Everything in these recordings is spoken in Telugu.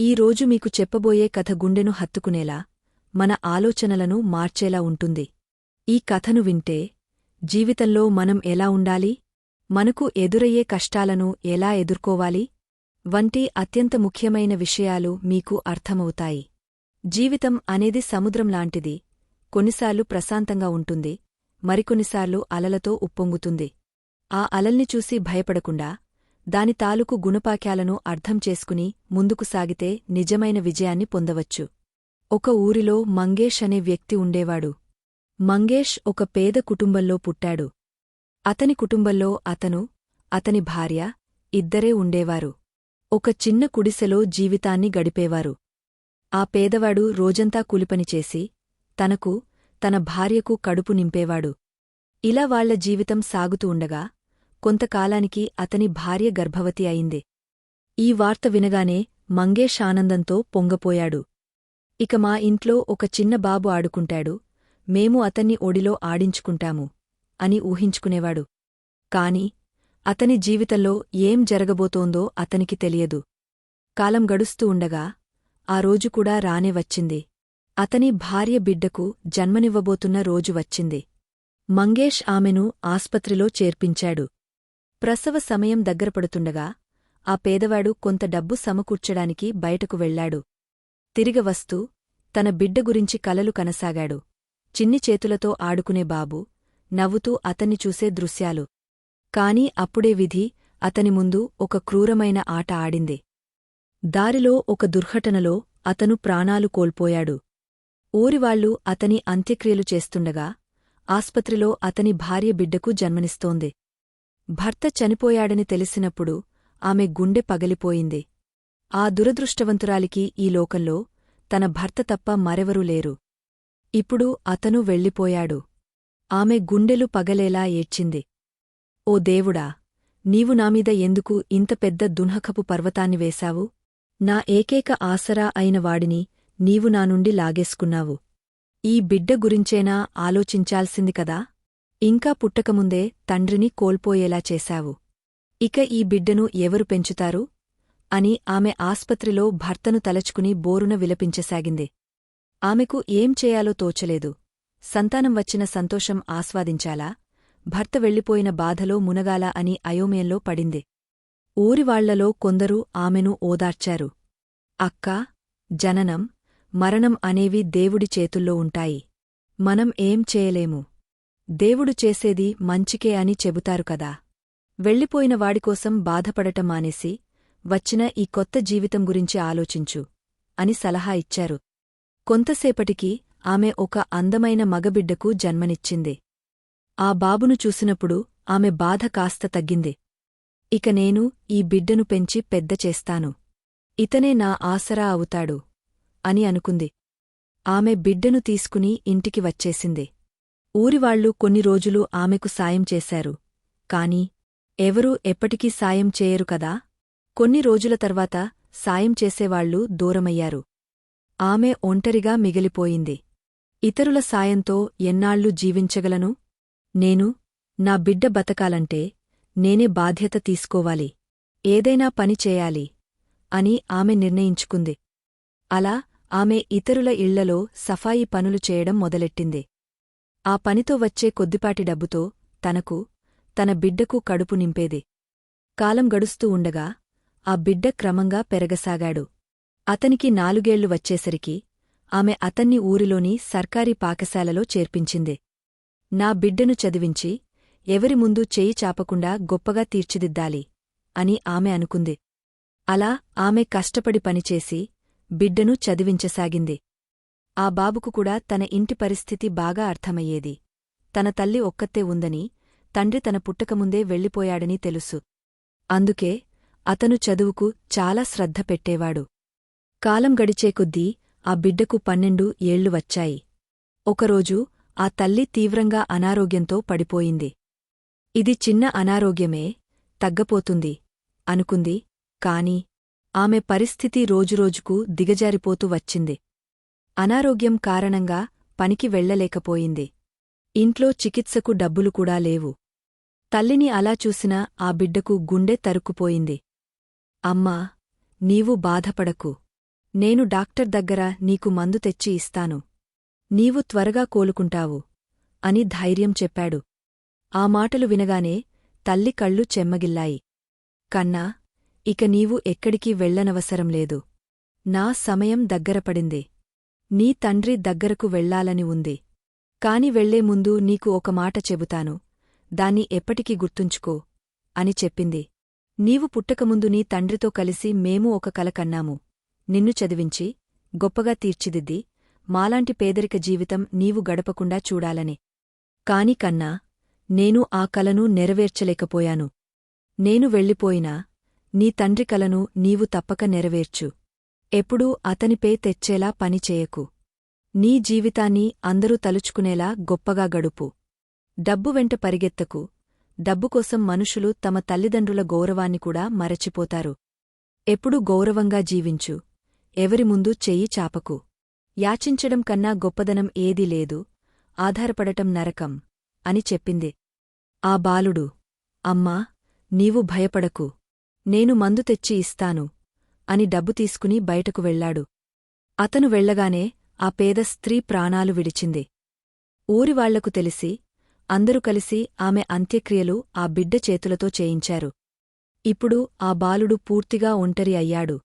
ఈ రోజు మీకు చెప్పబోయే కథ గుండెను హత్తుకునేలా మన ఆలోచనలను మార్చేలా ఉంటుంది. ఈ కథను వింటే జీవితంలో మనం ఎలా ఉండాలి? మనకు ఎదురయ్యే కష్టాలను ఎలా ఎదుర్కోవాలి? వంటి అత్యంత ముఖ్యమైన విషయాలు మీకు అర్థమవుతాయి. జీవితం అనేది సముద్రం లాంటిది కొన్నిసార్లు ప్రశాంతంగా ఉంటుంది మరికొన్నిసార్లు అలలతో ఉప్పొంగుతుంది. ఆ అలల్ని చూసి భయపడకుండా దాని తాలూకు గుణపాక్యాలను అర్థం చేసుకుని ముందుకు సాగితే నిజమైన విజయాన్ని పొందవచ్చు. ఒక ఊరిలో మంగేష్ అనే వ్యక్తి ఉండేవాడు. మంగేష్ ఒక పేద కుటుంబంలో పుట్టాడు. అతని కుటుంబంలో అతను అతని భార్య ఇద్దరే ఉండేవారు. ఒక చిన్న కుడిసెలో జీవితాన్ని గడిపేవారు. ఆ పేదవాడు రోజంతా కూలిపనిచేసి తనకు తన భార్యకు కడుపు నింపేవాడు. ఇలా వాళ్ళ జీవితం సాగుతూ ఉండగా కొంతకాలానికి అతని భార్య గర్భవతి అయింది. ఈ వార్త వినగానే మంగేష్ ఆనందంతో పొంగపోయాడు. ఇక మా ఇంట్లో ఒక చిన్న బాబు ఆడుకుంటాడు. మేము అతన్ని ఒడిలో ఆడించుకుంటాము అని ఊహించుకునేవాడు. కాని అతని జీవితంలో ఏం జరగబోతోందో అతనికి తెలియదు. కాలం గడుస్తూ ఉండగా ఆ రోజు కూడా రానే వచ్చింది. అతని భార్య బిడ్డకు జన్మనివ్వబోతున్న రోజు వచ్చింది. మంగేష్ ఆమెను ఆస్పత్రిలో చేర్పించాడు. ప్రసవ సమయం దగ్గరపడుతుండగా ఆ పేదవాడు కొంత డబ్బు సమకూర్చడానికి బయటకు వెళ్ళాడు తిరిగవస్తూ తన బిడ్డ గురించి కలలు కనసాగాడు. చిన్ని చేతులతో ఆడుకునే బాబు నవ్వుతూ అతన్ని చూసే దృశ్యాలు. కాని అప్పుడే విధి అతని ముందు ఒక క్రూరమైన ఆట ఆడింది. దారిలో ఒక దుర్ఘటనలో అతను ప్రాణాలు కోల్పోయాడు. ఊరివాళ్ళు అతని అంత్యక్రియలు చేస్తుండగా ఆస్పత్రిలో అతని భార్య బిడ్డకు జన్మనిస్తోంది. భర్త చనిపోయాడని తెలిసినప్పుడు ఆమె గుండె పగలిపోయింది. ఆ దురదృష్టవంతురాలికి ఈ లోకంలో తన భర్త తప్ప మరెవరూ లేరు. ఇప్పుడు అతను వెళ్ళిపోయాడు. ఆమె గుండెలు పగలేలా ఏడ్చింది. ఓ దేవుడా నీవు నామీద ఎందుకు ఇంత పెద్ద దున్హకపు పర్వతాన్ని వేశావు? నా ఏకైక ఆసరా అయిన వాడిని నీవు నా నుండి లాగేసుకున్నావు. ఈ బిడ్డ గురించేనా ఆలోచించాల్సింది కదా? ఇంకా పుట్టకముందే తండ్రిని కోల్పోయేలా చేశావు. ఇక ఈ బిడ్డను ఎవరు పెంచుతారు? అని ఆమె ఆస్పత్రిలో భర్తను తలచుకుని బోరున విలపించసాగింది. ఆమెకు ఏం చేయాలో తోచలేదు. సంతానం వచ్చిన సంతోషం ఆస్వాదించాలా? భర్త వెళ్ళిపోయిన బాధలో మునగాలా అని అయోమయంలో పడింది. ఊరివాళ్ళలో కొందరు ఆమెను ఓదార్చారు. అక్కా జననం మరణం అనేవి దేవుడి చేతుల్లో ఉంటాయి. మనం ఏం చేయలేము. దేవుడు చేసేది మంచికే అని చెబుతారు కదా. వెళ్ళిపోయిన వాడికోసం బాధపడటం మానేసి వచ్చిన ఈ కొత్త జీవితం గురించి ఆలోచించు అని సలహా ఇచ్చారు. కొంతసేపటికి ఆమె ఒక అందమైన మగబిడ్డకు జన్మనిచ్చింది. ఆ బాబును చూసినప్పుడు ఆమె బాధ కాస్త తగ్గింది. ఇక నేను ఈ బిడ్డను పెంచి పెద్ద చేస్తాను. ఇతనే నా ఆసరా అవుతాడు అని అనుకుంది. ఆమె బిడ్డను తీసుకుని ఇంటికి వచ్చేసింది. ఊరివాళ్ళు కొన్ని రోజులు ఆమెకు సాయం చేశారు. కాని ఎవరూ ఎప్పటికీ సాయం చేయరు కదా? కొన్ని రోజుల తర్వాత సాయం చేసేవాళ్ళు దూరమయ్యారు. ఆమె ఒంటరిగా మిగిలిపోయింది. ఇతరుల సాయంతో ఎన్నాళ్ళు జీవించగలను? నేను నా బిడ్డ బతకాలంటే నేనే బాధ్యత తీసుకోవాలి. ఏదైనా పని చేయాలి అని ఆమె నిర్ణయించుకుంది. అలా ఆమె ఇతరుల ఇళ్ళలో సఫాయి పనులు చేయడం మొదలెట్టింది. ఆ పనితో వచ్చే కొద్దిపాటి డబ్బుతో తనకు తన బిడ్డకు కడుపు నింపేది. కాలం గడుస్తూ ఉండగా ఆ బిడ్డ క్రమంగా పెరగసాగాడు. అతనికి నాలుగేళ్ళు వచ్చేసరికి ఆమె అతన్ని ఊరిలోని సర్కారీ పాకశాలలో చేర్పించింది. నా బిడ్డను చదివించి ఎవరి ముందు చేయి చాపకుండా గొప్పగా తీర్చిదిద్దాలి అని ఆమె అనుకుంది. అలా ఆమె కష్టపడి పనిచేసి బిడ్డను చదివించసాగింది. ఆ బాబుకు కూడా తన ఇంటి పరిస్థితి బాగా అర్థమయ్యేది. తన తల్లి ఒక్కతే ఉందని తండ్రి తన పుట్టకముందే వెళ్ళిపోయాడని తెలుసు. అందుకే అతను చదువుకు చాలా శ్రద్ధ పెట్టేవాడు. కాలం గడిచేకొద్దీ ఆ బిడ్డకు పన్నెండు ఏళ్ళు వచ్చాయి. ఒకరోజు ఆ తల్లి తీవ్రంగా అనారోగ్యంతో పడిపోయింది. ఇది చిన్న అనారోగ్యమే తగ్గపోతుంది అనుకుంది. కాని ఆమె పరిస్థితి రోజురోజుకు దిగజారిపోతూ వచ్చింది. అనారోగ్యం కారణంగా పనికి వెళ్ళలేకపోయింది ఇంట్లో చికిత్సకు డబ్బులు కూడా లేవు. తల్లిని అలా చూసినా ఆ బిడ్డకు గుండె తరుక్కుపోయింది. అమ్మా నీవు బాధపడకు. నేను డాక్టర్ దగ్గర నీకు మందు తెచ్చి ఇస్తాను. నీవు త్వరగా కోలుకుంటావు అని ధైర్యం చెప్పాడు. ఆ మాటలు వినగానే తల్లి కళ్ళు చెమ్మగిల్లాయి. కన్నా ఇక నీవు ఎక్కడికి వెళ్ళనవసరం లేదు. నా సమయం దగ్గరపడింది నీ తండ్రి దగ్గరకు వెళ్ళాలని ఉంది. కాని వెళ్ళే ముందు నీకు ఒక మాట చెబుతాను. దాన్ని ఎప్పటికీ గుర్తుంచుకో అని చెప్పింది. నీవు పుట్టకముందు నీ తండ్రితో కలిసి మేము ఒక కల కన్నాము. నిన్ను చదివించి గొప్పగా తీర్చిదిద్ది. మాలాంటి పేదరిక జీవితం నీవు గడపకుండా చూడాలని. కాని కన్నా నేను ఆ కలను నెరవేర్చలేకపోయాను. నేను వెళ్ళిపోయినా నీ తండ్రి కలను నీవు తప్పక నెరవేర్చు. ఎప్పుడూ అతనిపే తెచ్చేలా పనిచేయకు నీ జీవితాన్ని అందరూ తలుచుకునేలా గొప్పగా గడుపు. డబ్బు వెంట పరిగెత్తకు. డబ్బుకోసం మనుషులు తమ తల్లిదండ్రుల గౌరవాన్ని కూడా మరచిపోతారు. ఎప్పుడూ గౌరవంగా జీవించు. ఎవరి ముందు చెయ్యి చాపకు. యాచించడం కన్నా గొప్పదనం ఏదీ లేదు. ఆధారపడటం నరకం అని చెప్పింది. ఆ బాలుడు. అమ్మా నీవు భయపడకు. నేను మందు తెచ్చి ఇస్తాను. అని డబ్బు తీసుకుని బయటకు వెళ్ళాడు అతను వెళ్ళగానే ఆ పేద స్త్రీ ప్రాణాలు విడిచింది. ఊరివాళ్ళకు తెలిసి అందరూ కలిసి ఆమె అంత్యక్రియలు ఆ బిడ్డ చేతులతో చేయించారు. ఇప్పుడు ఆ బాలుడు పూర్తిగా ఒంటరి అయ్యాడు.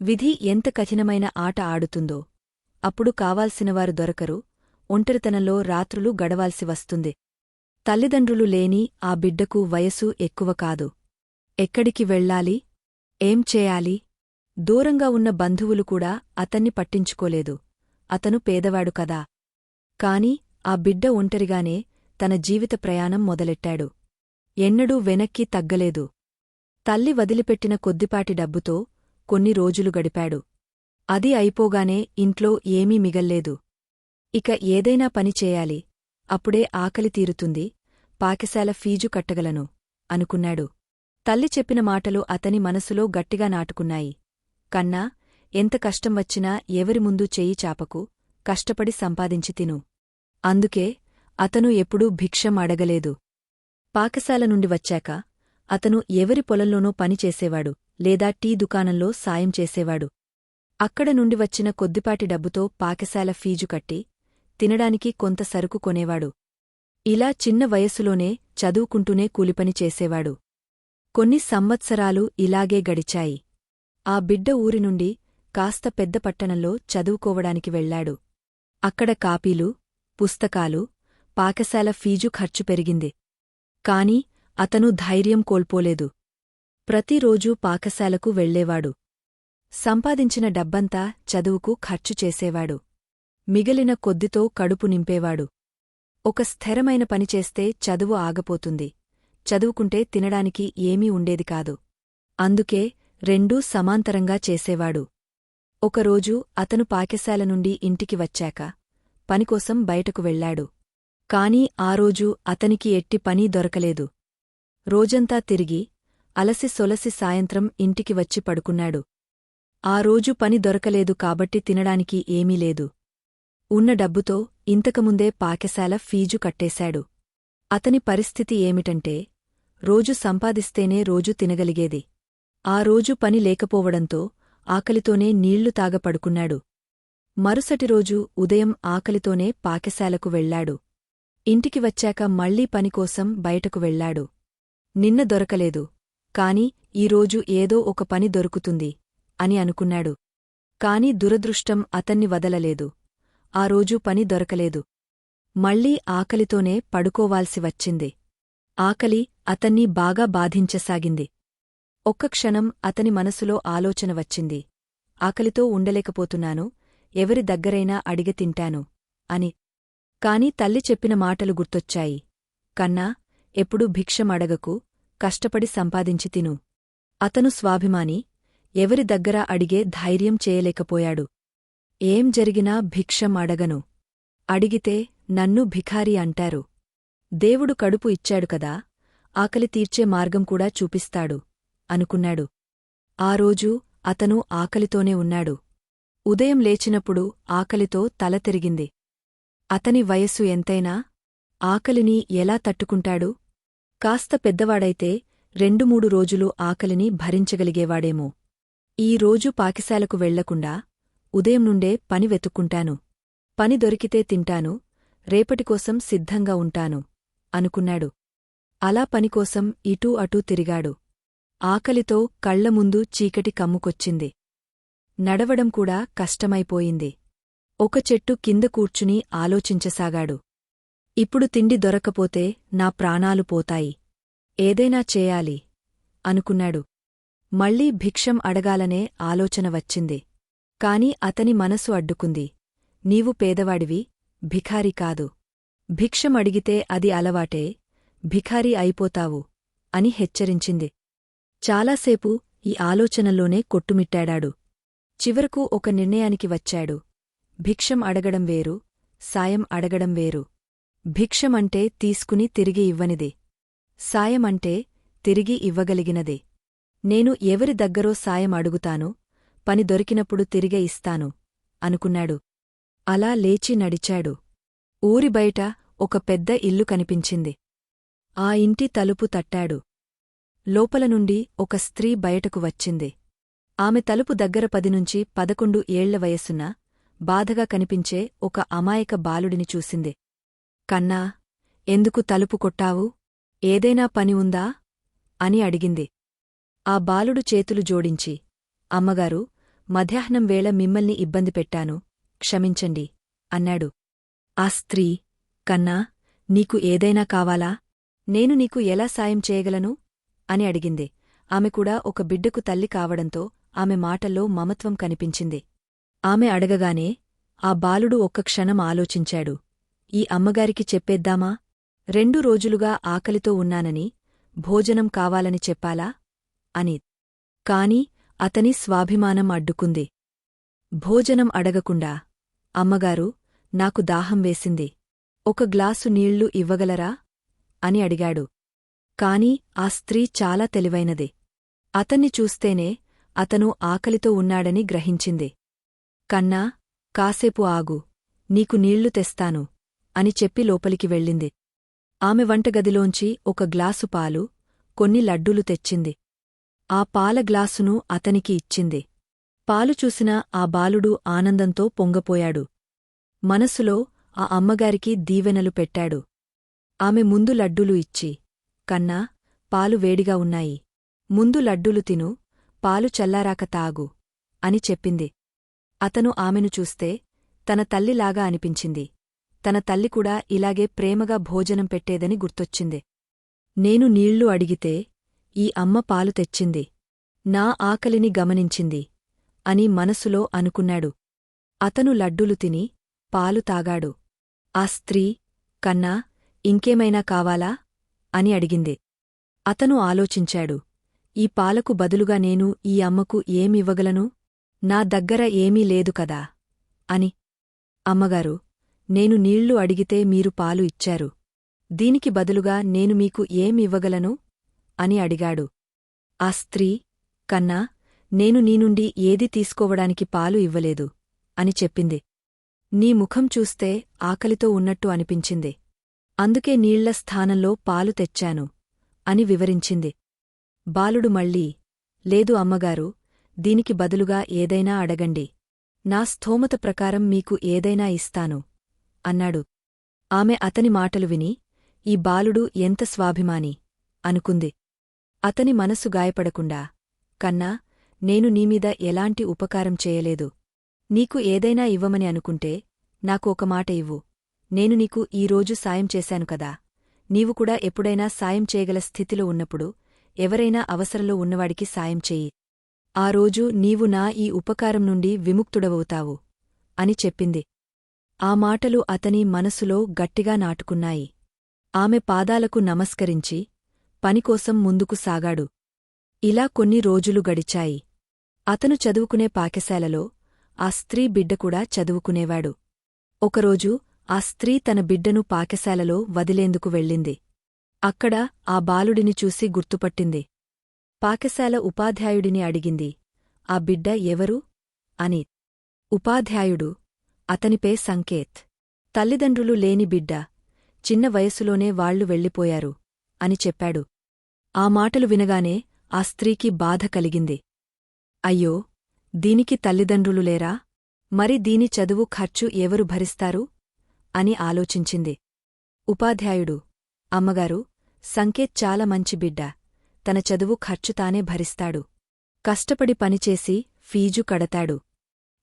విధి ఎంత కఠినమైన ఆట ఆడుతుందో. అప్పుడు కావాల్సినవారు దొరకరు ఒంటరితనంలో రాత్రులు గడవాల్సి వస్తుంది. తల్లిదండ్రులు లేని ఆ బిడ్డకు వయసు ఎక్కువ కాదు. ఎక్కడికి వెళ్ళాలి? ఏం చేయాలి? దూరంగా ఉన్న బంధువులు కూడా అతన్ని పట్టించుకోలేదు. అతను పేదవాడు కదా. కాని ఆ బిడ్డ ఒంటరిగానే తన జీవిత ప్రయాణం మొదలెట్టాడు. ఎన్నడూ వెనక్కి తగ్గలేదు. తల్లి వదిలిపెట్టిన కొద్దిపాటి డబ్బుతో కొన్ని రోజులు గడిపాడు. అది అయిపోగానే ఇంట్లో ఏమీ మిగల్లేదు. ఇక ఏదైనా పని చేయాలి. అప్పుడే ఆకలి తీరుతుంది. పాకిశాల ఫీజు కట్టగలను అనుకున్నాడు. తల్లి చెప్పిన మాటలు అతని మనసులో గట్టిగా నాటుకున్నాయి. కన్నా ఎంత కష్టం వచ్చినా ఎవరి ముందు చెయ్యి చాపకు కష్టపడి సంపాదించి తిను. అందుకే అతను ఎప్పుడూ భిక్షం అడగలేదు. పాకశాల నుండి వచ్చాక అతను ఎవరి పొలంలోనో పనిచేసేవాడు లేదా టీ దుకాణంలో సాయం చేసేవాడు. అక్కడ నుండి వచ్చిన కొద్దిపాటి డబ్బుతో పాకశాల ఫీజు కట్టి తినడానికి కొంత సరుకు కొనేవాడు. ఇలా చిన్న వయస్సులోనే చదువుకుంటూనే కూలిపని చేసేవాడు. కొన్ని సంవత్సరాలు ఇలాగే గడిచాయి. ఆ బిడ్డ ఊరినుండి కాస్త పెద్ద పట్టణంలో చదువుకోవడానికి వెళ్ళాడు అక్కడ కాపీలు పుస్తకాలు పాకశాల ఫీజు ఖర్చు పెరిగింది. కాని అతను ధైర్యం కోల్పోలేదు. ప్రతిరోజూ పాకశాలకు వెళ్ళేవాడు సంపాదించిన డబ్బంతా చదువుకు ఖర్చు చేసేవాడు. మిగిలిన కొద్దితో కడుపు నింపేవాడు. ఒక స్థిరమైన పనిచేస్తే చదువు ఆగపోతుంది. చదువుకుంటే తినడానికి ఏమీ ఉండేది కాదు. అందుకే రెండూ సమాంతరంగా చేసేవాడు. ఒకరోజు అతను పాకశాల నుండి ఇంటికి వచ్చాక పనికోసం బయటకు వెళ్ళాడు కాని ఆ రోజు అతనికి ఎట్టి పనీ దొరకలేదు. రోజంతా తిరిగి అలసి సొలసి సాయంత్రం ఇంటికి వచ్చి పడుకున్నాడు. ఆ రోజు పని దొరకలేదు కాబట్టి తినడానికి ఏమీ లేదు. ఉన్న డబ్బుతో ఇంతకుముందే పాకశాల ఫీజు కట్టేశాడు. అతని పరిస్థితి ఏమిటంటే రోజు సంపాదిస్తేనే రోజు తినగలిగేది. ఆ రోజు పని లేకపోవడంతో ఆకలితోనే నీళ్ళు తాగపడుకున్నాడు. మరుసటి రోజు ఉదయం ఆకలితోనే పాకశాలకు వెళ్ళాడు ఇంటికి వచ్చాక మళ్ళీ పనికోసం బయటకు వెళ్ళాడు నిన్న దొరకలేదు. కాని ఈరోజు ఏదో ఒక పని దొరుకుతుంది అని అనుకున్నాడు. కాని దురదృష్టం అతన్ని వదలలేదు. ఆ రోజు పని దొరకలేదు. మళ్ళీ ఆకలితోనే పడుకోవాల్సి వచ్చింది. ఆకలి అతన్ని బాగా బాధించసాగింది. ఒక్క క్షణం అతని మనసులో ఆలోచన వచ్చింది. ఆకలితో ఉండలేకపోతున్నాను ఎవరి దగ్గరైనా అడిగి తింటాను అని. కాని తల్లి చెప్పిన మాటలు గుర్తొచ్చాయి. కన్నా ఎప్పుడూ భిక్షం అడగకు కష్టపడి సంపాదించి తిను. అతను స్వాభిమాని ఎవరి దగ్గర అడిగే ధైర్యం చేయలేకపోయాడు. ఏం జరిగినా భిక్షం అడగను. అడిగితే నన్ను భిఖారి అంటారు. దేవుడు కడుపు ఇచ్చాడు కదా ఆకలి తీర్చే మార్గం కూడా చూపిస్తాడు. అనుకున్నాడు. ఆ రోజు అతను ఆకలితోనే ఉన్నాడు. ఉదయం లేచినప్పుడు ఆకలితో తల తిరిగింది. అతని వయస్సు ఎంతైనా? ఆకలిని ఎలా తట్టుకుంటాడు? కాస్త పెద్దవాడైతే రెండు మూడు రోజులు ఆకలిని భరించగలిగేవాడేమో. ఈ రోజు పాకిశాలకు వెళ్ళకుండా ఉదయం నుండే పని వెతుక్కుంటాను. పని దొరికితే తింటాను. రేపటికోసం సిద్ధంగా ఉంటాను అనుకున్నాడు. అలా పనికోసం ఇటూ అటూ తిరిగాడు. ఆకలితో కళ్ళ ముందు చీకటి కమ్ముకొచ్చింది. నడవడం కూడా కష్టమైపోయింది. ఒక చెట్టు కింద కూర్చుని ఆలోచించసాగాడు. ఇప్పుడు తిండి దొరకపోతే నా ప్రాణాలు పోతాయి. ఏదైనా చేయాలి అనుకున్నాడు. మళ్ళీ భిక్షం అడగాలనే ఆలోచన వచ్చింది. కాని అతని మనసు అడ్డుకుంది. నీవు పేదవాడివి భిఖారి కాదు. భిక్షం అడిగితే అది అలవాటే భిఖారి అయిపోతావు అని హెచ్చరించింది. చాలాసేపు ఈ ఆలోచనల్లోనే కొట్టుమిట్టాడాడు. చివరకు ఒక నిర్ణయానికి వచ్చాడు. భిక్షం అడగడం వేరు సాయం అడగడం వేరు. భిక్షమంటే తీసుకుని తిరిగి ఇవ్వనిదే. సాయమంటే తిరిగి ఇవ్వగలిగినదే. నేను ఎవరి దగ్గరో సాయం అడుగుతాను పని దొరికినప్పుడు తిరిగే ఇస్తాను అనుకున్నాడు. అలా లేచి నడిచాడు. ఊరి బయట ఒక పెద్ద ఇల్లు కనిపించింది. ఆ ఇంటి తలుపు తట్టాడు. లోపల నుండి ఒక స్త్రీ బయటకు వచ్చింది. ఆమె తలుపు దగ్గర పది నుంచి పదకొండు ఏళ్ళ వయస్సున్న బాధగా కనిపించే ఒక అమాయక బాలుడిని చూసింది. కన్నా ఎందుకు తలుపు కొట్టావు? ఏదైనా పని ఉందా అని అడిగింది. ఆ బాలుడు చేతులు జోడించి అమ్మగారు మధ్యాహ్నం వేళ మిమ్మల్ని ఇబ్బంది పెట్టాను క్షమించండి అన్నాడు. ఆ స్త్రీ కన్నా నీకు ఏదైనా కావాలా? నేను నీకు ఎలా సాయం చేయగలను? అని అడిగింది. ఆమె కూడా ఒక బిడ్డకు తల్లి కావడంతో ఆమె మాటల్లో మమత్వం కనిపించింది. ఆమె అడగగానే ఆ బాలుడు ఒక్క క్షణం ఆలోచించాడు. ఈ అమ్మగారికి చెప్పేద్దామా? రెండు రోజులుగా ఆకలితో ఉన్నానని భోజనం కావాలని చెప్పాలా? అని. కాని అతని స్వాభిమానం అడ్డుకుంది. భోజనం అడగకుండా అమ్మగారు నాకు దాహం వేసింది. ఒక గ్లాసు నీళ్ళు ఇవ్వగలరా? అని అడిగాడు. కాని ఆ స్త్రీ చాలా తెలివైనది. అతన్ని చూస్తేనే అతను ఆకలితో ఉన్నాడని గ్రహించింది. కన్నా కాసేపు ఆగు. నీకు నీళ్ళు తెస్తాను అని చెప్పి లోపలికి వెళ్ళింది. ఆమె వంటగదిలోంచి ఒక గ్లాసు పాలు కొన్ని లడ్డూలు తెచ్చింది. ఆ పాల గ్లాసును అతనికి ఇచ్చింది. పాలు చూసిన ఆ బాలుడు ఆనందంతో పొంగపోయాడు. మనసులో ఆ అమ్మగారికి దీవెనలు పెట్టాడు. ఆమె ముందు లడ్డూలు ఇచ్చి కన్నా పాలు వేడిగా ఉన్నాయి. ముందు లడ్డూలు తిను పాలు చల్లారాక తాగు అని చెప్పింది. అతను ఆమెను చూస్తే తన తల్లిలాగా అనిపించింది. తన తల్లి కూడా ఇలాగే ప్రేమగా భోజనం పెట్టేదని గుర్తొచ్చింది. నేను నీళ్ళు అడిగితే ఈ అమ్మ పాలు తెచ్చింది. నా ఆకలిని గమనించింది అని మనసులో అనుకున్నాడు. అతను లడ్డులు తిని పాలు తాగాడు. ఆ స్త్రీ కన్నా ఇంకేమైనా కావాలా? అని అడిగింది. అతను ఆలోచించాడు. ఈ పాలకు బదులుగా నేను ఈ అమ్మకు ఏమివ్వగలను? నా దగ్గర ఏమీ లేదు కదా? అని. అమ్మగారు నేను నీళ్ళు అడిగితే మీరు పాలు ఇచ్చారు. దీనికి బదులుగా నేను మీకు ఏమివ్వగలను? అని అడిగాడు. ఆ స్త్రీ కన్నా నేను నీనుండి ఏది తీసుకోవడానికి పాలు ఇవ్వలేదు అని చెప్పింది. నీ ముఖం చూస్తే ఆకలితో ఉన్నట్టు అనిపించింది. అందుకే నీళ్ళ స్థానంలో పాలు తెచ్చాను అని వివరించింది. బాలుడు మళ్ళీ లేదు అమ్మగారు దీనికి బదులుగా ఏదైనా అడగండి. నా స్థోమత ప్రకారం మీకు ఏదైనా ఇస్తాను అన్నాడు. ఆమె అతని మాటలు విని ఈ బాలుడు ఎంత స్వాభిమాని అనుకుంది. అతని మనసు గాయపడకుండా కన్నా నేను నీమీద ఎలాంటి ఉపకారం చేయలేదు. నీకు ఏదైనా ఇవ్వమని అనుకుంటే నాకు ఒక మాట ఇవ్వు. నేను నీకు ఈరోజు సాయం చేశాను కదా. నీవు కూడా ఎప్పుడైనా సాయం చేయగల స్థితిలో ఉన్నప్పుడు ఎవరైనా అవసరంలో ఉన్నవాడికి సాయం చెయ్యి ఆ రోజు నీవు నా ఈ ఉపకారం నుండి విముక్తుడవవుతావు అని చెప్పింది. ఆ మాటలు అతని మనసులో గట్టిగా నాటుకున్నాయి. ఆమె పాదాలకు నమస్కరించి పనికోసం ముందుకు సాగాడు. ఇలా కొన్ని రోజులు గడిచాయి. అతను చదువుకునే పాకశాలలో ఆ స్త్రీ బిడ్డ కూడా చదువుకునేవాడు. ఒకరోజు ఆ స్త్రీ తన బిడ్డను పాకశాలలో వదిలేందుకు వెళ్ళింది. అక్కడ ఆ బాలుడిని చూసి గుర్తుపట్టింది. పాకశాల ఉపాధ్యాయుడిని అడిగింది. ఆ బిడ్డ ఎవరు అని. ఉపాధ్యాయుడు. అతనిపే సంకేత్. తల్లిదండ్రులు లేని బిడ్డ. చిన్న వయసులోనే వాళ్ళు వెళ్ళిపోయారు అని చెప్పాడు. ఆ మాటలు వినగానే ఆ స్త్రీకి బాధ కలిగింది. అయ్యో! దీనికి తల్లిదండ్రులు లేరా? మరి దీని చదువు ఖర్చు ఎవరు భరిస్తారు? అని ఆలోచించింది. ఉపాధ్యాయుడు అమ్మగారు సంకేత్ చాలా మంచి బిడ్డ. తన చదువు ఖర్చు తానే భరిస్తాడు. కష్టపడి పనిచేసి ఫీజు కడతాడు.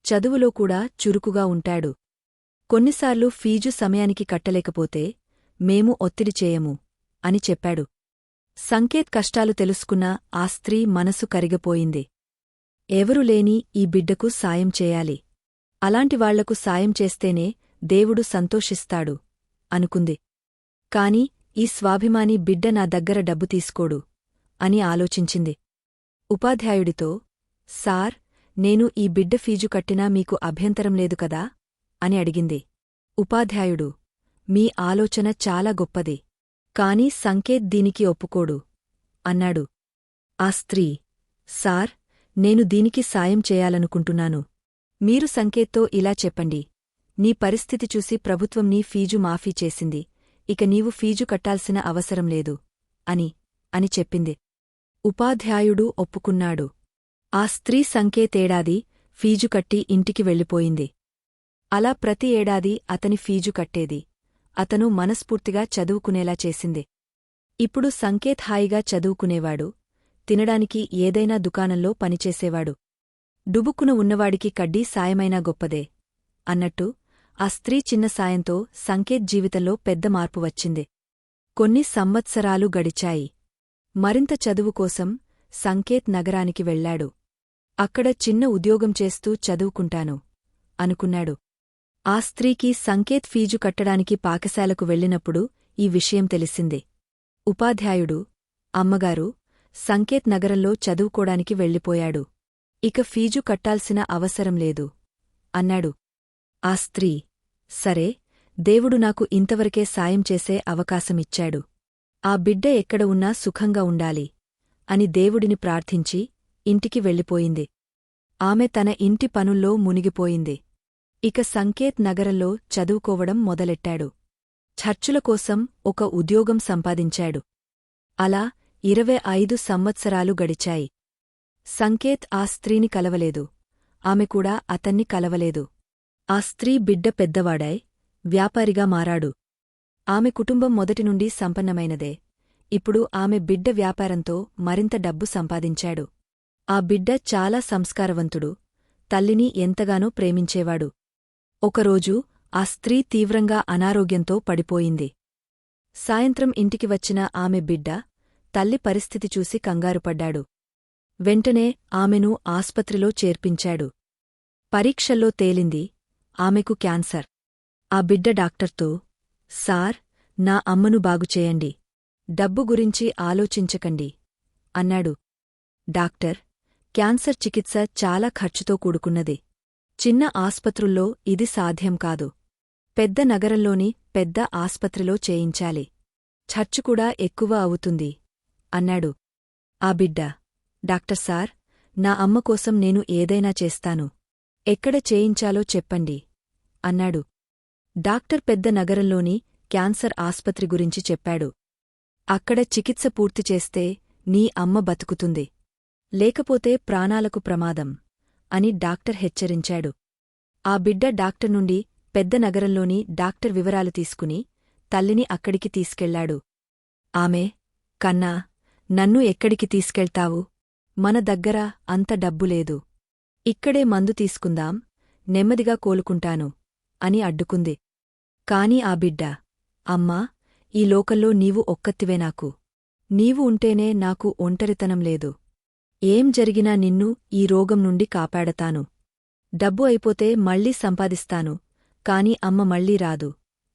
చదువులో కూడా చురుకుగా ఉంటాడు. కొన్నిసార్లు ఫీజు సమయానికి కట్టలేకపోతే మేము ఒత్తిడి చేయము అని చెప్పాడు. సంకేత్ కష్టాలు తెలుసుకున్న ఆ స్త్రీ మనసు కరిగిపోయింది. ఎవరు లేని ఈ బిడ్డకు సాయం చేయాలి. అలాంటి వాళ్ళకు సాయం చేస్తేనే దేవుడు సంతోషిస్తాడు అనుకుంది. కాని ఈ స్వాభిమాని బిడ్డ నా దగ్గర డబ్బు తీసుకోడు అని ఆలోచించింది. ఉపాధ్యాయుడితో సార్ నేను ఈ బిడ్డ ఫీజు కట్టినా మీకు అభ్యంతరం లేదు కదా? అని అడిగింది. ఉపాధ్యాయుడు మీ ఆలోచన చాలా గొప్పది కాని సంకేత్ దీనికి ఒప్పుకోడు అన్నాడు. ఆ స్త్రీ సార్ నేను దీనికి సాయం చేయాలనుకుంటున్నాను. మీరు సంకేత్తో ఇలా చెప్పండి నీ పరిస్థితి చూసి ప్రభుత్వం నీ ఫీజు మాఫీ చేసింది. ఇక నీవు ఫీజు కట్టాల్సిన అవసరం లేదు. అని అని చెప్పింది. ఉపాధ్యాయుడు ఒప్పుకున్నాడు. ఆ స్త్రీ సంకేతేడాది ఫీజు కట్టి ఇంటికి వెళ్ళిపోయింది. అలా ప్రతి ఏడాది అతని ఫీజు కట్టేది. అతను మనస్ఫూర్తిగా చదువుకునేలా చేసింది. ఇప్పుడు సంకేత్ హాయిగా చదువుకునేవాడు. తినడానికి ఏదైనా దుకాణంలో పనిచేసేవాడు. డుబుక్కున ఉన్నవాడికి కడ్డీ సాయమైనా గొప్పదే. అన్నట్టు ఆ స్త్రీ చిన్న సాయంతో సంకేత్ జీవితంలో పెద్ద మార్పు వచ్చింది. కొన్ని సంవత్సరాలు గడిచాయి. మరింత చదువు కోసం సంకేత్ నగరానికి వెళ్ళాడు అక్కడ చిన్న ఉద్యోగం చేస్తూ చదువుకుంటాను అనుకున్నాడు. ఆ స్త్రీకి సంకేత్ ఫీజు కట్టడానికి పాకశాలకు వెళ్ళినప్పుడు ఈ విషయం తెలిసింది. ఉపాధ్యాయుడు అమ్మగారు సంకేత్ నగరంలో చదువుకోడానికి వెళ్ళిపోయాడు. ఇక ఫీజు కట్టాల్సిన అవసరం లేదు అన్నాడు. ఆ స్త్రీ సరే దేవుడు నాకు ఇంతవరకే సాయం చేసే అవకాశమిచ్చాడు. ఆ బిడ్డ ఎక్కడ ఉన్నా సుఖంగా ఉండాలి అని దేవుడిని ప్రార్థించి ఇంటికి వెళ్ళిపోయింది. ఆమె తన ఇంటి పనుల్లో మునిగిపోయింది. ఇక సంకేత్ నగరంలో చదువుకోవడం మొదలెట్టాడు. చర్చుల కోసం ఒక ఉద్యోగం సంపాదించాడు. అలా ఇరవై ఐదు సంవత్సరాలు గడిచాయి. సంకేత్ ఆ స్త్రీని కలవలేదు. ఆమె కూడా అతన్ని కలవలేదు. ఆ స్త్రీ బిడ్డ పెద్దవాడాయ్ వ్యాపారిగా మారాడు. ఆమె కుటుంబం మొదటి నుండి సంపన్నమైనదే. ఇప్పుడు ఆమె బిడ్డ వ్యాపారంతో మరింత డబ్బు సంపాదించాడు. ఆ బిడ్డ చాలా సంస్కారవంతుడు తల్లిని ఎంతగానో ప్రేమించేవాడు. ఒకరోజు ఆ స్త్రీ తీవ్రంగా అనారోగ్యంతో పడిపోయింది. సాయంత్రం ఇంటికి వచ్చిన ఆమె బిడ్డ తల్లి పరిస్థితి చూసి కంగారుపడ్డాడు వెంటనే ఆమెను ఆస్పత్రిలో చేర్పించాడు. పరీక్షల్లో తేలింది ఆమెకు క్యాన్సర్. ఆ బిడ్డ డాక్టర్తో సార్ నా అమ్మను బాగుచేయండి డబ్బు గురించి ఆలోచించకండి అన్నాడు. డాక్టర్ క్యాన్సర్ చికిత్స చాలా ఖర్చుతో కూడుకున్నది. చిన్న ఆస్పత్రుల్లో ఇది సాధ్యం కాదు. పెద్ద నగరంలోని పెద్ద ఆస్పత్రిలో చేయించాలి. ఖర్చుకూడా ఎక్కువ అవుతుంది అన్నాడు. ఆ బిడ్డ డాక్టర్ సార్ నా అమ్మ కోసం నేను ఏదైనా చేస్తాను. ఎక్కడ చేయించాలో చెప్పండి. అన్నాడు. డాక్టర్ పెద్ద నగరంలోని క్యాన్సర్ ఆస్పత్రి గురించి చెప్పాడు. అక్కడ చికిత్స పూర్తి చేస్తే నీ అమ్మ బతుకుతుంది. లేకపోతే ప్రాణాలకు ప్రమాదం అని డాక్టర్ హెచ్చరించాడు. ఆ బిడ్డ డాక్టర్ నుండి పెద్ద నగరంలోని డాక్టర్ వివరాలు తీసుకుని తల్లిని అక్కడికి తీసుకెళ్ళాడు. ఆమె కన్నా నన్ను ఎక్కడికి తీసుకెళ్తావు? మన దగ్గర అంత డబ్బు లేదు. ఇక్కడే మందు తీసుకుందాం నెమ్మదిగా కోలుకుంటాను అని అడ్డుకుంది. కాని ఆ బిడ్డ అమ్మా ఈ లోకల్లో నీవు ఒక్కత్తివే నాకు. నీవు ఉంటేనే నాకు ఒంటరితనం లేదు. ఏం జరిగినా నిన్ను ఈ రోగం నుండి కాపాడతాను. డబ్బు అయిపోతే మళ్ళీ సంపాదిస్తాను కాని అమ్మ మళ్ళీ రాదు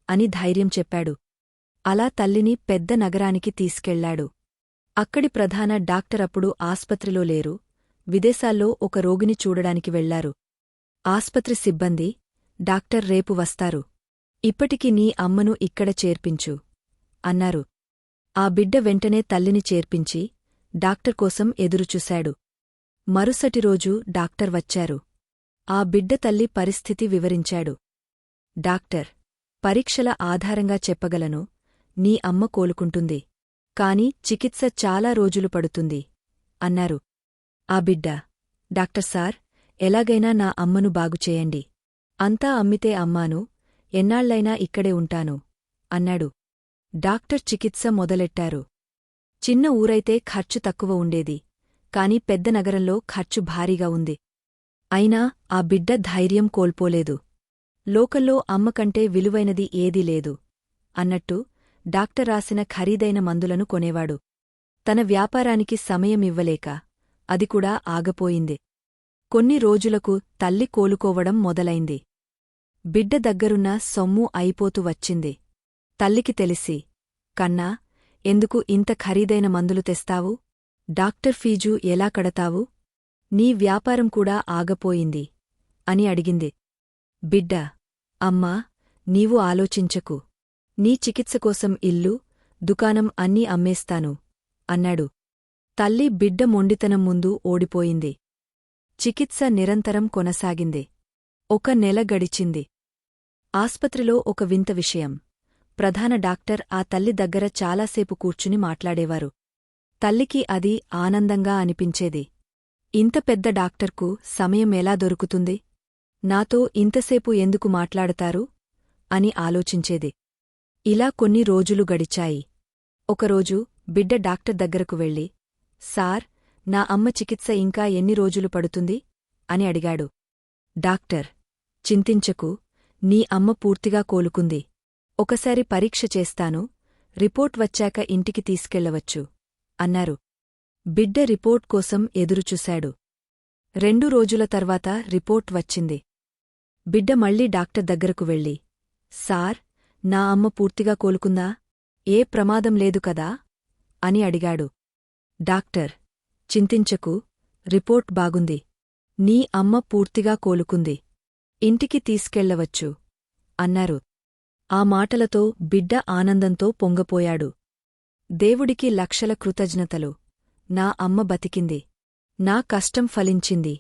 అని ధైర్యం చెప్పాడు. అలా తల్లిని పెద్ద నగరానికి తీసుకెళ్ళాడు. అక్కడి ప్రధాన డాక్టరప్పుడు ఆస్పత్రిలో లేరు విదేశాల్లో ఒక రోగిని చూడడానికి వెళ్ళారు. ఆస్పత్రి సిబ్బంది డాక్టర్ రేపు వస్తారు. ఇప్పటికి నీ అమ్మను ఇక్కడ చేర్పించు అన్నారు. ఆ బిడ్డ వెంటనే తల్లిని చేర్పించి డాక్టర్ కోసం ఎదురుచూశాడు. మరుసటి రోజు డాక్టర్ వచ్చారు. ఆ బిడ్డ తల్లి పరిస్థితి వివరించాడు. డాక్టర్ పరీక్షల ఆధారంగా చెప్పగలను నీ అమ్మ కోలుకుంటుంది. కాని చికిత్స చాలా రోజులు పడుతుంది అన్నారు. ఆ బిడ్డ డాక్టర్ సార్ ఎలాగైనా నా అమ్మను బాగుచేయండి అంతా అమ్మితే అమ్మాను ఎన్నాళ్ళైనా ఇక్కడే ఉంటాను అన్నాడు. డాక్టర్ చికిత్స మొదలెట్టారు. చిన్న ఊరైతే ఖర్చు తక్కువ ఉండేది కాని పెద్ద నగరంలో ఖర్చు భారీగా ఉంది. అయినా ఆ బిడ్డ ధైర్యం కోల్పోలేదు. లోకల్లో అమ్మకంటే విలువైనది ఏదీ లేదు అన్నట్టు డాక్టర్ రాసిన ఖరీదైన మందులను కొనేవాడు. తన వ్యాపారానికి సమయమివ్వలేక అది కూడా ఆగపోయింది. కొన్ని రోజులకు తల్లి కోలుకోవడం మొదలైంది. బిడ్డ దగ్గరున్న సొమ్ము అయిపోతూ వచ్చింది. తల్లికి తెలిసి కన్నా ఎందుకు ఇంత ఖరీదైన మందులు తెస్తావు? డాక్టర్ ఫీజు ఎలా కడతావు? నీ వ్యాపారం కూడా ఆగపోయింది అని అడిగింది. బిడ్డ అమ్మా నీవు ఆలోచించకు. నీ చికిత్స కోసం ఇల్లు దుకాణం అన్నీ అమ్మేస్తాను అన్నాడు. తల్లి బిడ్డ మొండితనం ముందు ఓడిపోయింది. చికిత్స నిరంతరం కొనసాగింది. ఒక నెల గడిచింది. ఆస్పత్రిలో ఒక వింత విషయం. ప్రధాన డాక్టర్ ఆ తల్లి దగ్గర చాలాసేపు కూర్చుని మాట్లాడేవారు. తల్లికి అది ఆనందంగా అనిపించేది. ఇంత పెద్ద డాక్టర్కు సమయం ఎలా దొరుకుతుంది? నాతో ఇంతసేపు ఎందుకు మాట్లాడతారు? అని ఆలోచించేది. ఇలా కొన్ని రోజులు గడిచాయి. ఒకరోజు బిడ్డ డాక్టర్ దగ్గరకు వెళ్ళి సార్ నా అమ్మ చికిత్స ఇంకా ఎన్ని రోజులు పడుతుంది? అని అడిగాడు. డాక్టర్ చింతించకు నీ అమ్మ పూర్తిగా కోలుకుంది. ఒకసారి పరీక్ష చేస్తాను రిపోర్ట్ వచ్చాక ఇంటికి తీసుకెళ్ళవచ్చు అన్నారు. బిడ్డ రిపోర్ట్ కోసం ఎదురుచూశాడు. రెండు రోజుల తర్వాత రిపోర్ట్ వచ్చింది. బిడ్డ మళ్ళీ డాక్టర్ దగ్గరకు వెళ్ళి సార్ నా అమ్మ పూర్తిగా కోలుకుందా? ఏ ప్రమాదం లేదు కదా? అని అడిగాడు. డాక్టర్ చింతించకు రిపోర్ట్ బాగుంది. నీ అమ్మ పూర్తిగా కోలుకుంది. ఇంటికి తీసుకెళ్ళవచ్చు అన్నారు. ఆ మాటలతో బిడ్డ ఆనందంతో పొంగపోయాడు. దేవుడికి లక్షల కృతజ్ఞతలు. నా అమ్మ బతికింది. నా కష్టం ఫలించింది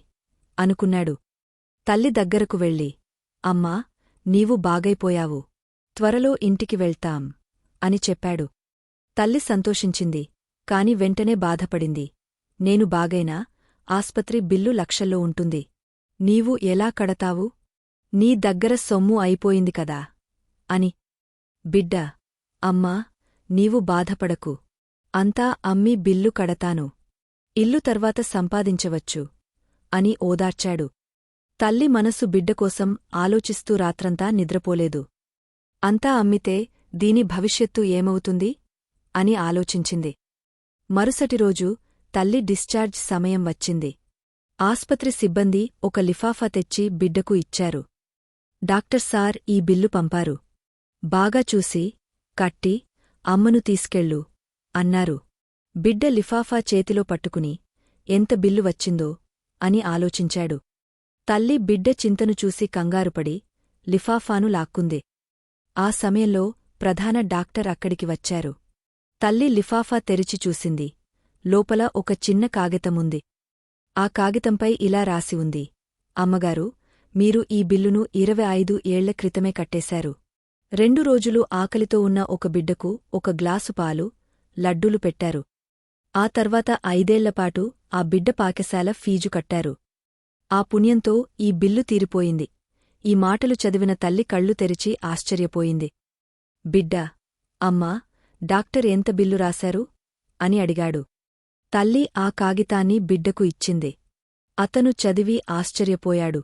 అనుకున్నాడు. తల్లి దగ్గరకు వెళ్ళి అమ్మా నీవు బాగైపోయావు. త్వరలో ఇంటికి వెళ్తాం అని చెప్పాడు. తల్లి సంతోషించింది. కాని వెంటనే బాధపడింది. నేను బాగైనా ఆస్పత్రి బిల్లు లక్షల్లో ఉంటుంది. నీవు ఎలా కడతావు? నీ దగ్గర సొమ్ము అయిపోయింది కదా? అని. బిడ్డ అమ్మా నీవు బాధపడకు. అంతా అమ్మి బిల్లు కడతాను. ఇల్లు తర్వాత సంపాదించవచ్చు. అని ఓదార్చాడు. తల్లి మనసు బిడ్డకోసం ఆలోచిస్తూ రాత్రంతా నిద్రపోలేదు. అంతా అమ్మితే దీని భవిష్యత్తు ఏమవుతుంది? అని ఆలోచించింది. మరుసటి రోజు తల్లి డిశ్చార్జ్ సమయం వచ్చింది. ఆస్పత్రి సిబ్బంది ఒక లిఫాఫా తెచ్చి బిడ్డకు ఇచ్చారు. డాక్టర్ సార్ ఈ బిల్లు పంపారు. బాగా చూసి కట్టి అమ్మను తీసుకెళ్ళు అన్నారు. బిడ్డ లిఫాఫా చేతిలో పట్టుకుని ఎంత బిల్లు వచ్చిందో అని ఆలోచించాడు. తల్లి బిడ్డ చింతను చూసి కంగారుపడి లిఫాఫాను లాక్కుంది. ఆ సమయంలో ప్రధాన డాక్టర్ అక్కడికి వచ్చారు. తల్లి లిఫాఫా తెరిచి చూసింది. లోపల ఒక చిన్న కాగితముంది. ఆ కాగితంపై ఇలా రాసి ఉంది. అమ్మగారు మీరు ఈ బిల్లును ఇరవై ఐదు ఏళ్ళ క్రితమే కట్టేశారు. రెండు రోజులు ఆకలితో ఉన్న ఒక బిడ్డకు ఒక గ్లాసు పాలు లడ్డూలు పెట్టారు. ఆ తర్వాత ఐదేళ్ళపాటు ఆ బిడ్డ పాకశాల ఫీజు కట్టారు. ఆ పుణ్యంతో ఈ బిల్లు తీరిపోయింది. ఈ మాటలు చదివిన తల్లి కళ్ళు తెరిచి ఆశ్చర్యపోయింది. బిడ్డ అమ్మా డాక్టర్ ఎంత బిల్లు రాశారు? అని అడిగాడు. తల్లి ఆ కాగితాన్ని బిడ్డకు ఇచ్చింది. అతను చదివి ఆశ్చర్యపోయాడు.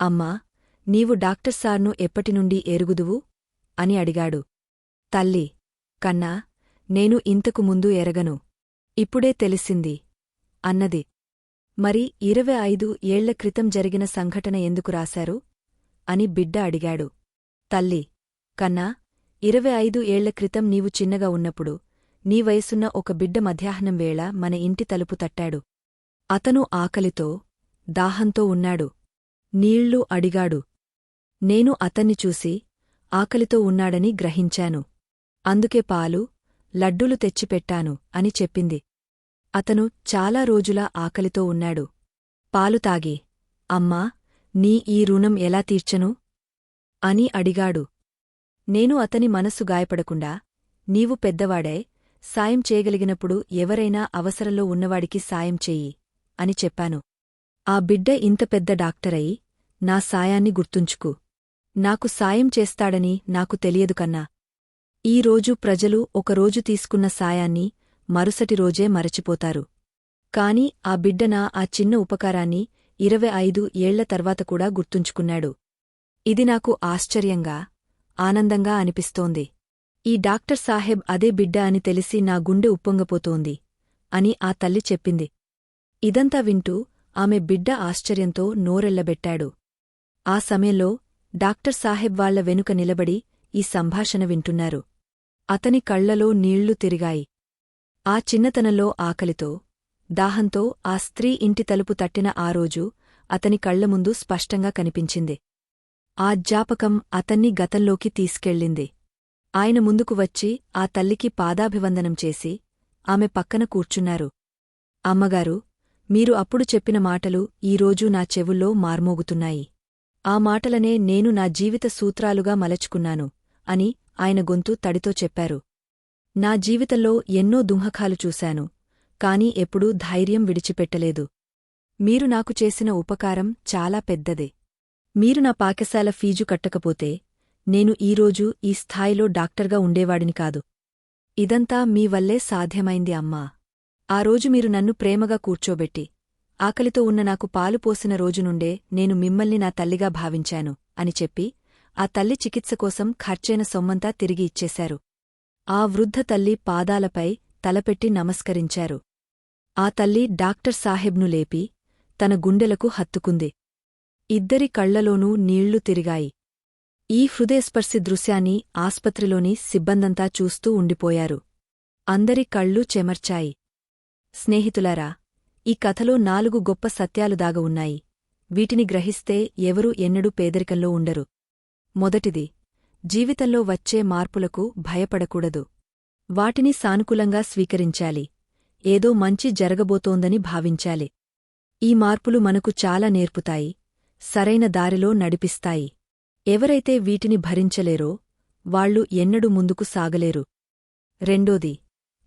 అమ్మా నీవు డాక్టర్ సార్ను ఎప్పటినుండి ఎరుగుదువు? అని అడిగాడు. తల్లి కన్నా నేను ఇంతకు ముందు ఎరగను. ఇప్పుడే తెలిసింది. అన్నది. మరి ఇరవై ఐదు ఏళ్ళ క్రితం జరిగిన సంఘటన ఎందుకు రాశారు? అని బిడ్డ అడిగాడు. తల్లి కన్నా ఇరవై ఐదు ఏళ్ళ క్రితం నీవు చిన్నగా ఉన్నప్పుడు నీ వయసున్న ఒక బిడ్డ మధ్యాహ్నం వేళ మన ఇంటి తలుపు తట్టాడు. అతను ఆకలితో దాహంతో ఉన్నాడు. నీళ్ళు అడిగాడు. నేను అతన్ని చూసి ఆకలితో ఉన్నాడని గ్రహించాను. అందుకే పాలు లడ్డూలు తెచ్చిపెట్టాను అని చెప్పింది. అతను చాలా రోజులా ఆకలితో ఉన్నాడు. పాలు తాగి అమ్మా నీ ఈ రుణం ఎలా తీర్చను? అని అడిగాడు. నేను అతని మనస్సు గాయపడకుండా నీవు పెద్దవాడే సాయం చేయగలిగినప్పుడు ఎవరైనా అవసరంలో ఉన్నవాడికి సాయం చెయ్యి అని చెప్పాను. ఆ బిడ్డ ఇంత పెద్ద డాక్టరయి నా సాయాన్ని గుర్తుంచుకు. నాకు సాయం చేస్తాడని నాకు తెలియదు కన్నా. ఈ రోజు ప్రజలు ఒకరోజు తీసుకున్న సాయాన్ని మరుసటి రోజే మరచిపోతారు. కాని ఆ బిడ్డన ఆ చిన్న ఉపకారాన్ని ఇరవై ఐదు ఏళ్ళ తర్వాత కూడా గుర్తుంచుకున్నాడు. ఇది నాకు ఆశ్చర్యంగా ఆనందంగా అనిపిస్తోంది. ఈ డాక్టర్ సాహెబ్ అదే బిడ్డ అని తెలిసి నా గుండె ఉప్పొంగపోతోంది అని ఆ తల్లి చెప్పింది. ఇదంతా వింటూ ఆమె బిడ్డ ఆశ్చర్యంతో నోరెళ్ళబెట్టాడు ఆ సమయంలో డాక్టర్ సాహెబ్ వాళ్ళ వెనుక నిలబడి ఈ సంభాషణ వింటున్నారు. అతని కళ్ళలో నీళ్ళు తిరిగాయి. ఆ చిన్నతనంలో ఆకలితో దాహంతో ఆ స్త్రీ ఇంటి తలుపు తట్టిన ఆ రోజు అతని కళ్ళ ముందు స్పష్టంగా కనిపించింది. ఆ జ్ఞాపకం అతన్ని గతంలోకి తీసుకెళ్ళింది. ఆయన ముందుకు వచ్చి ఆ తల్లికి పాదాభివందనం చేసి ఆమె పక్కన కూర్చున్నారు. అమ్మగారు మీరు అప్పుడు చెప్పిన మాటలు ఈరోజు నా చెవుల్లో మార్మోగుతున్నాయి. ఆ మాటలనే నేను నా జీవిత సూత్రాలుగా మలచుకున్నాను అని ఆయన గొంతు తడితో చెప్పారు. నా జీవితంలో ఎన్నో దుంహకాలు చూశాను కాని ఎప్పుడూ ధైర్యం విడిచిపెట్టలేదు. మీరు నాకు చేసిన ఉపకారం చాలా పెద్దదే. మీరు నా పాకశాల ఫీజు కట్టకపోతే నేను ఈరోజు ఈ స్థాయిలో డాక్టర్గా ఉండేవాడిని కాదు. ఇదంతా మీ వల్లే సాధ్యమైంది అమ్మా. ఆ రోజు మీరు నన్ను ప్రేమగా కూర్చోబెట్టి ఆకలితో ఉన్న నాకు పాలు పోసిన రోజు నుండే నేను మిమ్మల్ని నా తల్లిగా భావించాను అని చెప్పి ఆ తల్లి చికిత్స కోసం ఖర్చైన సొమ్మంతా తిరిగి ఇచ్చేశారు. ఆ వృద్ధ తల్లి పాదాలపై తలపెట్టి నమస్కరించారు. ఆ తల్లి డాక్టర్ సాహెబ్ను లేపి తన గుండెలకు హత్తుకుంది. ఇద్దరి కళ్ళలోనూ నీళ్ళు తిరిగాయి. ఈ హృదయస్పర్శి దృశ్యాన్ని ఆస్పత్రిలోని సిబ్బందంతా చూస్తూ ఉండిపోయారు. అందరి కళ్ళు చెమర్చాయి. స్నేహితులారా ఈ కథలో నాలుగు గొప్ప సత్యాలు దాగ ఉన్నాయి. వీటిని గ్రహిస్తే ఎవరూ ఎన్నడూ పేదరికంలో ఉండరు. మొదటిది జీవితంలో వచ్చే మార్పులకు భయపడకూడదు. వాటిని సానుకూలంగా స్వీకరించాలి. ఏదో మంచి జరగబోతోందని భావించాలి. ఈ మార్పులు మనకు చాలా నేర్పుతాయి. సరైన దారిలో నడిపిస్తాయి. ఎవరైతే వీటిని భరించలేరో వాళ్ళు ఎన్నడూ ముందుకు సాగలేరు. రెండోది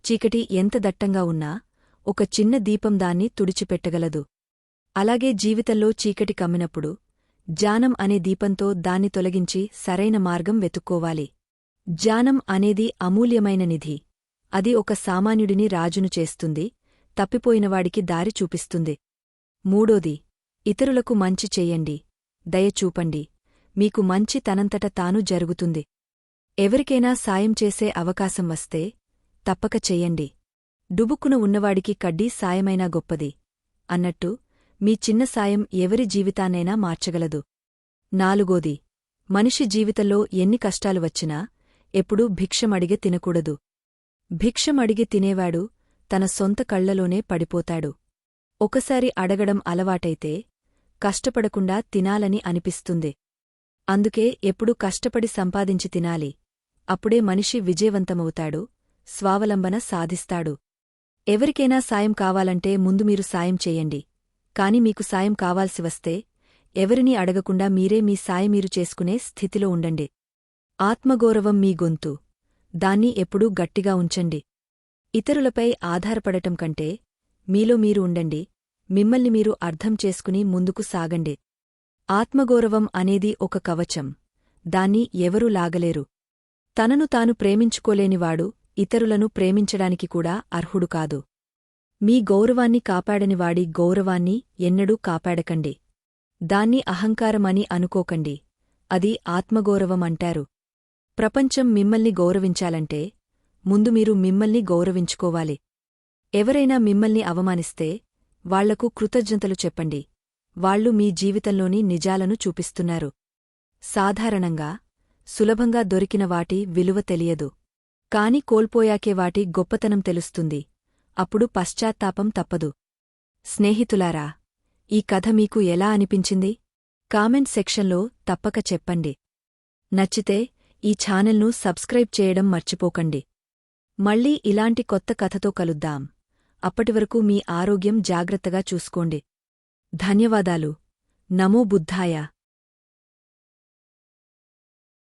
చీకటి ఎంత దట్టంగా ఉన్నా ఒక చిన్న దీపం దాన్ని తుడిచిపెట్టగలదు. అలాగే జీవితంలో చీకటి కమ్మినప్పుడు జానం అనే దీపంతో దాన్ని తొలగించి సరైన మార్గం వెతుక్కోవాలి. జానం అనేది అమూల్యమైన నిధి. అది ఒక సామాన్యుడిని రాజును చేస్తుంది తప్పిపోయినవాడికి దారి చూపిస్తుంది. మూడోది ఇతరులకు మంచి చెయ్యండి దయచూపండి మీకు మంచి తనంతట తాను జరుగుతుంది. ఎవరికైనా సాయం చేసే అవకాశం వస్తే తప్పక చెయ్యండి డుబుక్కున ఉన్నవాడికి కడ్డీ సాయమైనా గొప్పది. అన్నట్టు మీ చిన్న సాయం ఎవరి జీవితాన్నైనా మార్చగలదు. నాలుగోది మనిషి జీవితంలో ఎన్ని కష్టాలు వచ్చినా ఎప్పుడూ భిక్షమడిగి తినకూడదు. భిక్షమడిగి తినేవాడు తన సొంత కళ్ళలోనే పడిపోతాడు. ఒకసారి అడగడం అలవాటైతే కష్టపడకుండా తినాలని అనిపిస్తుంది. అందుకే ఎప్పుడూ కష్టపడి సంపాదించి తినాలి. అప్పుడే మనిషి విజయవంతమవుతాడు స్వావలంబన సాధిస్తాడు. ఎవరికైనా సాయం కావాలంటే ముందు మీరు సాయం చేయండి. కాని మీకు సాయం కావాల్సి వస్తే ఎవరినీ అడగకుండా మీరే మీ సాయం మీరు చేసుకునే స్థితిలో ఉండండి. ఆత్మగౌరవం మీ గొంతు. దాన్ని ఎప్పుడూ గట్టిగా ఉంచండి. ఇతరులపై ఆధారపడటం కంటే మీలో మీరు ఉండండి. మిమ్మల్ని మీరు అర్థం చేసుకుని ముందుకు సాగండి. ఆత్మగౌరవం అనేది ఒక కవచం. దాన్ని ఎవరూ లాగలేరు. తనను తాను ప్రేమించుకోలేనివాడు ఇతరులను ప్రేమించడానికి కూడా అర్హుడు కాదు. మీ గౌరవాన్ని కాపాడనివాడి గౌరవాన్ని ఎన్నడూ కాపాడకండి. దాన్ని అహంకారమని అనుకోకండి. అది ఆత్మగౌరవమంటారు ప్రపంచం మిమ్మల్ని గౌరవించాలంటే ముందు మీరు మిమ్మల్ని గౌరవించుకోవాలి. ఎవరైనా మిమ్మల్ని అవమానిస్తే వాళ్ళకు కృతజ్ఞతలు చెప్పండి. వాళ్ళు మీ జీవితంలోని నిజాలను చూపిస్తున్నారు. సాధారణంగా సులభంగా దొరికిన వాటి విలువ తెలియదు. కాని కోల్పోయాకే వాటి గొప్పతనం తెలుస్తుంది. అప్పుడు పశ్చాత్తాపం తప్పదు. స్నేహితులారా ఈ కథ మీకు ఎలా అనిపించింది? కామెంట్ సెక్షన్లో తప్పక చెప్పండి. నచ్చితే ఈ ఛానల్ను సబ్స్క్రైబ్ చేయడం మర్చిపోకండి. మళ్ళీ ఇలాంటి కొత్త కథతో కలుద్దాం. అప్పటివరకు మీ ఆరోగ్యం జాగ్రత్తగా చూసుకోండి. ధన్యవాదాలు. నమో బుద్ధాయ.